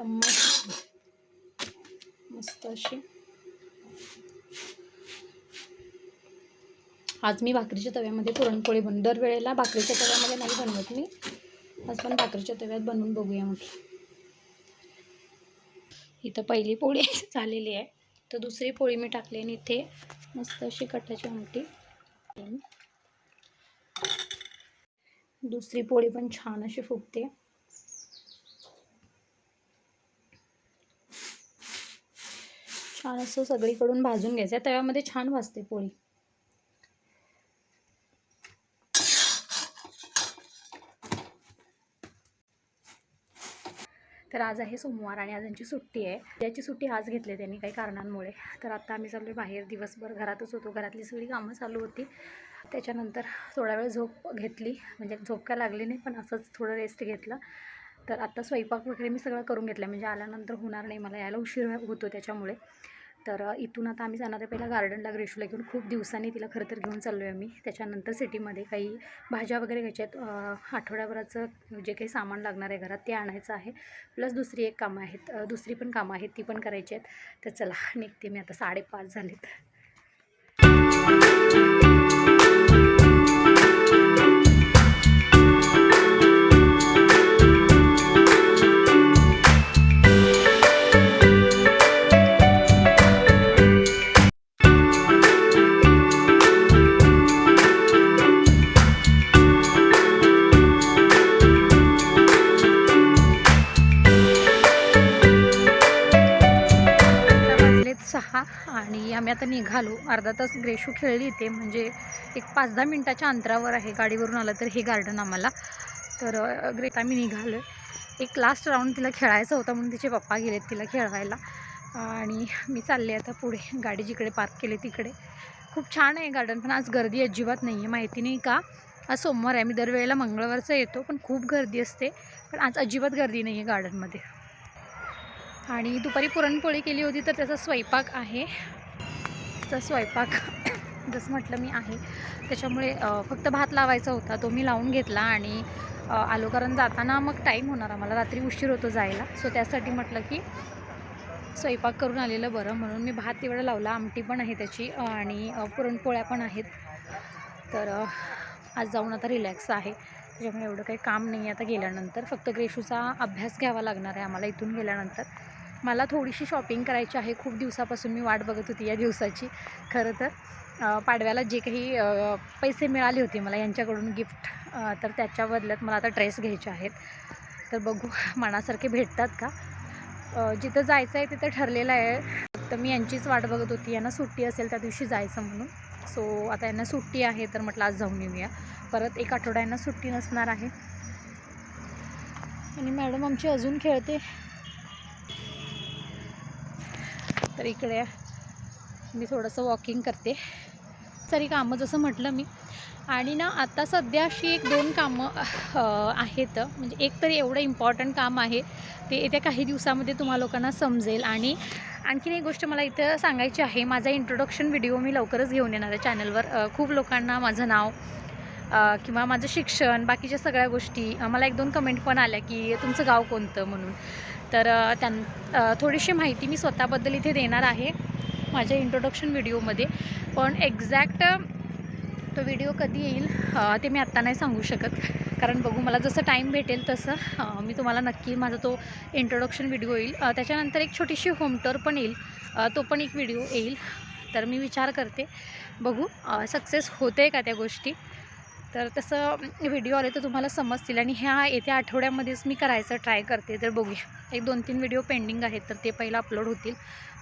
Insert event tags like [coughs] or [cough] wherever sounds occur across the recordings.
चम्मच मस्त अशी. आज मी भाकरीच्या तव्यामध्ये पुरणपोळी बनवून दरवेळेला भाकरीच्या तव्यामध्ये नाही बनवत मी. आज पण भाकरीच्या तव्यात बनवून बघूया म्हटलं. इथं पहिली पोळी [laughs] झालेली आहे. तर दुसरी पोळी मी टाकली आणि इथे मस्त अशी कटाची आमटी. दुसरी पोळी पण छान अशी फुगते. छान असं सगळीकडून भाजून घ्यायचं आहे. तव्यामध्ये छान भाजते पोळी. तर आज आहे सोमवार आणि आज यांची सुट्टी आहे. त्याची सुट्टी आज घेतली त्यांनी काही कारणांमुळे. तर आता आम्ही चाललो बाहेर. दिवसभर घरातच होतो. घरातली सगळी कामं चालू होती. त्याच्यानंतर थोडा वेळ झोप घेतली. म्हणजे झोप काय लागली नाही पण असंच थोडं रेस्ट घेतलं. तर आत्ता स्वयंपाक वगैरे मी सगळं करून घेतलं म्हणजे आल्यानंतर होणार नाही मला यायला उशीर होतो त्याच्यामुळे. तर इथून आता आम्ही जाणार आहे पहिला गार्डनला ग्रेशूला घेऊन. खूप दिवसांनी तिला खरं तर घेऊन चाललो आहे आम्ही. त्याच्यानंतर सिटीमध्ये काही भाज्या वगैरे घ्यायच्या आहेत. आठवड्याभराचं जे काही सामान लागणार आहे घरात ते आणायचं आहे. प्लस दुसरी एक कामं आहेत. दुसरी पण कामं आहेत ती पण करायची आहेत. तर चला निघते मी आता साडेपाच झालेत. वाजलेत आणि आम्ही आता निघालो. अर्धा तास ग्रेशू खेळली इथे. म्हणजे एक पाच दहा मिनटाच्या अंतरावर आहे. गाडीवरून आलं तर हे गार्डन आम्हाला. तर ग्रेट आम्ही निघालो. एक लास्ट राऊंड तिला खेळायचा होता म्हणून तिचे पप्पा गेलेत तिला खेळवायला. आणि मी चालले आता पुढे. गाडी जिकडे पार्क केली तिकडे. खूप छान आहे गार्डन पण आज गर्दी अजिबात नाही आहे माहिती नाही का? आज सोमवार आहे. मी दरवेळेला मंगळवारचं येतो पण खूप गर्दी असते. पण आज अजिबात गर्दी नाही आहे गार्डनमध्ये आणि दुपारी पुरणपोळी केली होती तर त्याचा स्वयंपाक आहे. त्याचा स्वयंपाक [coughs] जसं म्हटलं मी आहे. त्याच्यामुळे फक्त भात लावायचा होता. तो मी लावून घेतला आणि आलो कारण जाताना मग टाईम होणार आम्हाला. रात्री उशीर होतो जायला. सो त्यासाठी म्हटलं की स्वयंपाक करून आलेलं बरं. म्हणून मी भात तेवढं लावला. आमटी पण आहे त्याची. आणि पुरणपोळ्या पण आहेत. तर आज जाऊन आता रिलॅक्स आहे. त्याच्यामुळे एवढं काही काम नाही आहे आता गेल्यानंतर. फक्त ग्रेशूचा अभ्यास घ्यावा लागणार आहे आम्हाला इथून गेल्यानंतर. मला थोडीशी शॉपिंग करायची आहे. खूप दिवसापासून मी वाट बघत होती या दिवसाची. खरं तर पाडव्याला जे काही पैसे मिळाले होते मला यांच्याकडून गिफ्ट तर त्याच्या बदल्यात मला आता ड्रेस घ्यायचे आहेत. तर बघू मनासारखे भेटतात का? जिथं जायचं आहे तिथं ठरलेलं आहे. तर मी यांचीच वाट बघत होती. यांना सुट्टी असेल त्या दिवशी जायचं म्हणून. सो आता यांना सुट्टी आहे तर म्हटलं आज जाऊन येऊया. परत एक आठवडा यांना सुट्टी नसणार आहे. आणि मॅडम आमची अजून खेळते. तर इकडे मी थोडंसं वॉकिंग करते. सारी कामं जसं म्हटलं मी. आणि ना आता सध्या अशी एक दोन कामं आहेत. म्हणजे एक तरी एवढं इम्पॉर्टंट काम आहे. ते येत्या काही दिवसामध्ये तुम्हा लोकांना समजेल. आणि आणखीन एक गोष्ट मला इथं सांगायची आहे. माझा इंट्रोडक्शन व्हिडिओ मी लवकरच घेऊन येणार आहे चॅनलवर खूप लोकांना माझं नाव किंवा माझं शिक्षण बाकीच्या सगळ्या गोष्टी मला एक दोन कमेंट पण आल्या की तुमचं गाव कोणतं म्हणून. तर त्यां थोडीशी माहिती मी स्वतःबद्दल इथे देणार आहे माझ्या इंट्रोडक्शन व्हिडिओमध्ये पण एक्झॅक्ट तो व्हिडिओ कधी येईल ते मी आत्ता नाही सांगू शकत. कारण बघू मला जसं टाईम भेटेल तसं मी तुम्हाला नक्की माझा तो इंट्रोडक्शन व्हिडिओ येईल. त्याच्यानंतर एक छोटीशी होम टूर पण येईल. तो पण एक व्हिडिओ येईल. तर मी विचार करते. बघू सक्सेस होते का त्या गोष्टी? तर तसं व्हिडिओ आले तर तुम्हाला समजतील आणि ह्या येत्या आठवड्यामध्येच मी करायचं ट्राय करते. तर बघूया. एक दोन तीन व्हिडिओ पेंडिंग आहेत तर ते पहिलं अपलोड होतील.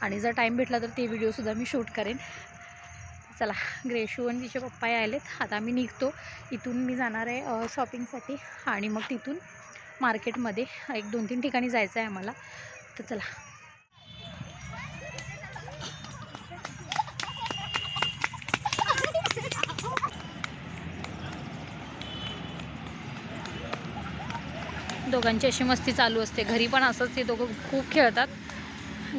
आणि जर टाईम भेटला तर ते व्हिडिओसुद्धा मी शूट करेन. चला ग्रेशू आणि तिचे पप्पा आलेत. आता मी निघतो. इथून मी जाणार आहे शॉपिंगसाठी. आणि मग तिथून मार्केटमध्ये एक दोन तीन ठिकाणी जायचं आहे आम्हाला. तर चला. दोघांची अशी मस्ती चालू असते. घरी पण असंच ते दोघं खूप खेळतात.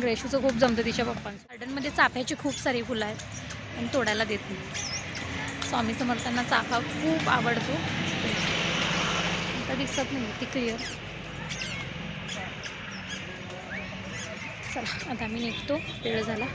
ग्रेशूचं खूप जमतं तिच्या पप्पांचं. गार्डनमध्ये चाफ्याची खूप सारी फुलं आहेत. आणि तोडायला देत नाही. स्वामी समर्थांना चाफा खूप आवडतो. आता दिसत नाही ती क्लिअर चला आता मी निघतो. वेळ झाला.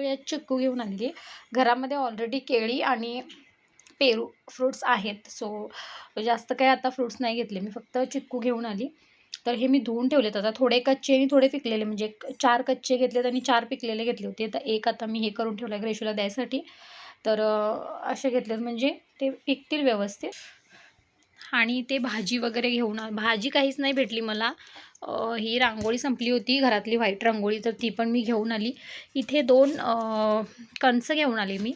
ती वेळेत चिक्कू घेऊन आणली. घरामध्ये ऑलरेडी केळी आणि पेरू फ्रुट्स आहेत. सो जास्त काही आता फ्रुट्स नाही घेतले. मी फक्त चिक्कू घेऊन आली. तर हे मी धुवून ठेवलेत. आता थोडे कच्चे आणि थोडे पिकलेले. म्हणजे चार कच्चे घेतलेत आणि चार पिकलेले घेतले होते. तर एक आता मी हे करून ठेवलं आहे ग्रेशूला द्यायसाठी. तर असे घेतलेत. म्हणजे ते पिकतील व्यवस्थित. आणि ते भाजी वगैरे घेऊन आ- भाजी काहीच नाही भेटली मला. ही रांगोळी संपली होती घरातली व्हाईट रांगोळी तर ती पण मी घेऊन आली. इथे दोन कणसं घेऊन आले मी.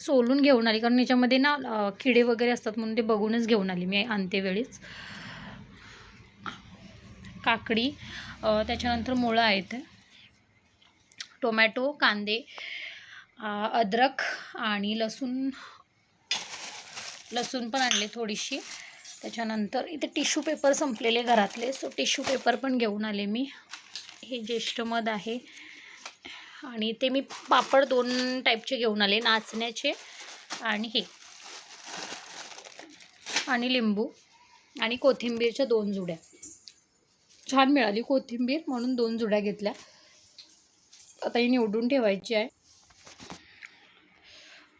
सोलून घेऊन आली कारण याच्यामध्ये ना किडे वगैरे असतात म्हणून ते बघूनच घेऊन आली मी आणते वेळीच काकडी त्याच्यानंतर मुळं आहेत. टोमॅटो कांदे अद्रक आणि लसूण लसूण पण आणले थोडीशी. त्याच्यानंतर इथे टिश्यू पेपर संपलेले घरातले. सो टिश्यू पेपर पण घेऊन आले मी. हे ज्येष्ठ मध आहे. आणि ते मी पापड दोन टाईपचे घेऊन आले. नाचण्याचे आणि हे. आणि लिंबू. आणि कोथिंबीरच्या दोन जुड्या. छान मिळाली कोथिंबीर म्हणून दोन जुड्या घेतल्या. आता ही निवडून ठेवायची आहे.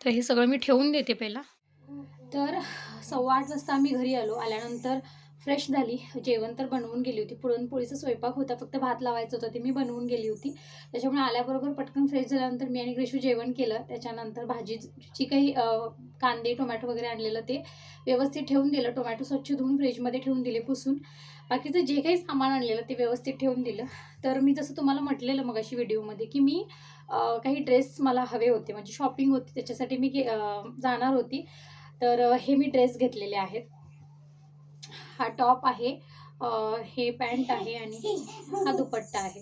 तर हे सगळं मी ठेवून देते पहिला. तर सव्वा आठ वाजता आम्ही घरी आलो. आल्यानंतर फ्रेश झाली. जेवण तर बनवून गेली होती. पुरणपोळीचा स्वयंपाक होता. फक्त भात लावायचं होतं. ते मी बनवून गेली होती. त्याच्यामुळे आल्याबरोबर पटकन फ्रेश झाल्यानंतर मी आणि ग्रेशू जेवण केलं. त्याच्यानंतर भाजीची काही कांदे टोमॅटो वगैरे आणलेलं ते व्यवस्थित ठेवून दिलं. टोमॅटो स्वच्छ धुवून फ्रीजमध्ये ठेवून दिले पुसून. बाकीचं जे काही सामान आणलेलं ते व्यवस्थित ठेवून दिलं. तर मी जसं तुम्हाला म्हटलेलं मग अशी व्हिडिओमध्ये की मी काही ड्रेस मला हवे होते. म्हणजे शॉपिंग होती. त्याच्यासाठी मी जाणार होती. तर हे मी ड्रेस घेतलेले आहेत. हा टॉप आहे हे पॅन्ट आहे आणि हा दुपट्टा आहे.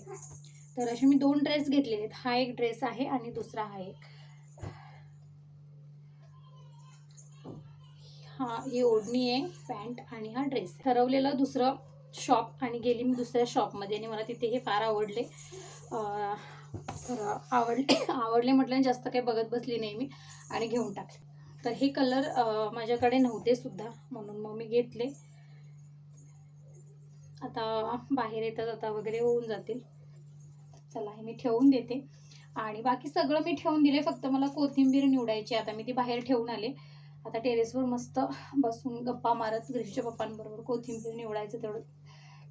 तर असे मी दोन ड्रेस घेतलेले आहेत. हा एक ड्रेस आहे आणि दुसरा हा एक. हा ही ओढणी आहे पॅन्ट आणि हा ड्रेस ठरवलेलं दुसरं शॉप आणि गेली मी दुसऱ्या शॉपमध्ये आणि मला तिथे हे फार आवडले. तर आवडले आवडले म्हटलं जास्त काही बघत बसली नाही मी आणि घेऊन टाकले. तर हे कलर माझ्याकडे नव्हते सुद्धा म्हणून मग मी घेतले. आता बाहेर येतात आता वगैरे होऊन जातील. चला हे मी ठेवून देते. आणि बाकी सगळं मी ठेवून दिले फक्त मला कोथिंबीर निवडायची आता मी ती बाहेर ठेवून आले. आता टेरेसवर मस्त बसून गप्पा मारत ग्रीशच्या पप्पांबरोबर कोथिंबीर निवडायचं तेवढं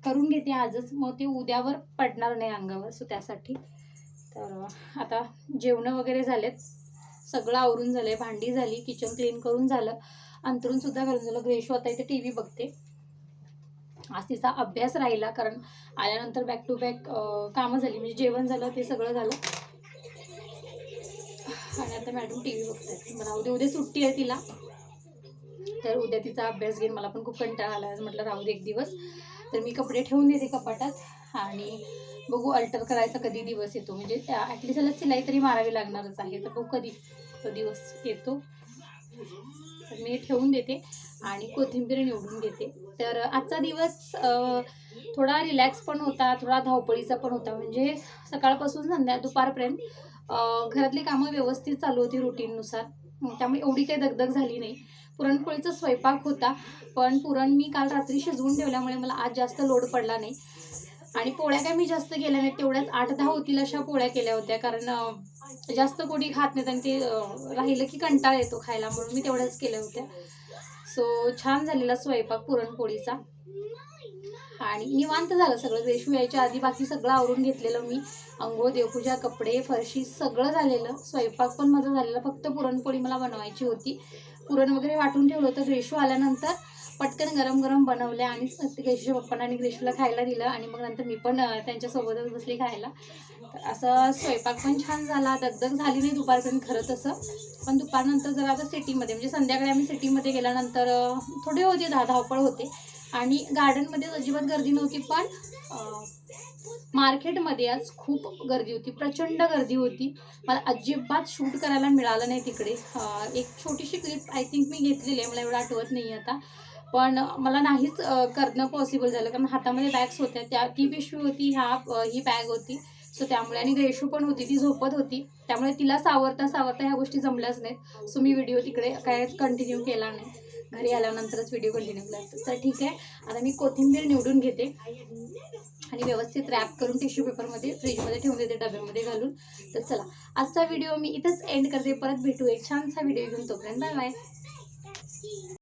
करून घेते आजच. मग ते उद्यावर पडणार नाही अंगावर सो त्यासाठी. तर आता जेवणं वगैरे झालेत. सगळं आवरून झालं आहे भांडी झाली किचन क्लीन करून झालं. अंतरून सुद्धा घालून झालं. ग्रेशो आता इथे टी व्ही बघते. आज तिचा अभ्यास राहिला कारण आल्यानंतर बॅक टू बॅक कामं झाली. म्हणजे जेवण झालं ते सगळं झालं. आणि आता मॅडम टी व्ही बघतात मला उद्या उद्या सुट्टी आहे तिला. तर उद्या तिचा अभ्यास घेईन मला पण खूप कंटाळा आला. आज म्हटलं राहू दे एक दिवस. तर मी कपडे ठेवून देते कपाटात. आणि बघू अल्टर करायचा कधी दिवस येतो. म्हणजे ॲटलिस्ट त्याला सिलाई तरी मारावी लागणारच आहे. तर बघू कधी तो दिवस येतो. तर मी ठेवून देते आणि कोथिंबीर निवडून घेते. तर आजचा दिवस थोडा रिलॅक्स पण होता थोडा धावपळीचा पण होता. म्हणजे सकाळपासून संध्या दुपारपर्यंत घरातली कामं व्यवस्थित चालू होती रुटीननुसार त्यामुळे एवढी काही दगदग झाली नाही. पुरणपोळीचा स्वयंपाक होता. पण पुरण मी काल रात्री शिजवून ठेवल्यामुळे मला आज जास्त लोड पडला नाही. आणि पोळ्या काय मी जास्त केल्या नाहीत. तेवढ्याच आठ दहा होतील अशा पोळ्या केल्या होत्या. कारण जास्त कोणी खात नाहीत आणि ते राहिलं की कंटाळा येतो खायला म्हणून मी तेवढ्याच केल्या होत्या. सो छान झालेला स्वयंपाक पुरणपोळीचा. आणि निवांत झालं सगळं. रेशू यायच्या आधी बाकी सगळं आवरून घेतलेलं मी. अंघोळ देवपूजा कपडे फरशी सगळं झालेलं. स्वयंपाक पण माझा झालेला. फक्त पुरणपोळी मला बनवायची होती. पुरण वगैरे वाटून ठेवलं होतं. रेशू आल्यानंतर पटकन गरम गरम बनवल्या आणि ग्रेशूच्या पप्पांना आणि ग्रेशूला खायला दिलं आणि मग नंतर मी पण त्यांच्यासोबतच बसली खायला. तर असं स्वयंपाक पण छान झाला. दगदग झाली नाही दुपारपर्यंत खरं तसं. पण दुपारनंतर जरा आता सिटीमध्ये म्हणजे संध्याकाळी आम्ही सिटीमध्ये गेल्यानंतर थोडे होते दहा धावपळ होते. आणि गार्डनमध्ये अजिबात गर्दी नव्हती पण मार्केटमध्ये आज खूप गर्दी होती. प्रचंड गर्दी होती. मला अजिबात शूट करायला मिळालं नाही तिकडे. एक छोटीशी क्लिप आय थिंक मी घेतलेली आहे. मला एवढं आठवत नाही आता. पण मला नाहीच करणं पॉसिबल झालं. कारण हातामध्ये बॅग्स होत्या. त्या ती पिशवी होती ह्या ही बॅग होती. सो त्यामुळे आणि ग्रेशू पण होती. ती झोपत होती. त्यामुळे तिला सावरता सावरता ह्या गोष्टी जमल्याच नाहीत. सो मी व्हिडिओ तिकडे काय कंटिन्यू केला नाही. घरी आल्यानंतरच व्हिडिओ कंटिन्यू केला. तर ठीक आहे. आता मी कोथिंबीर निवडून घेते. आणि व्यवस्थित रॅप करून टिश्यू पेपरमध्ये फ्रीजमध्ये ठेवून देते डब्यामध्ये घालून. तर चला आजचा व्हिडिओ मी इथंच एंड करते. परत भेटू एक छानसा व्हिडिओ घेऊन तोपर्यंत. Bye bye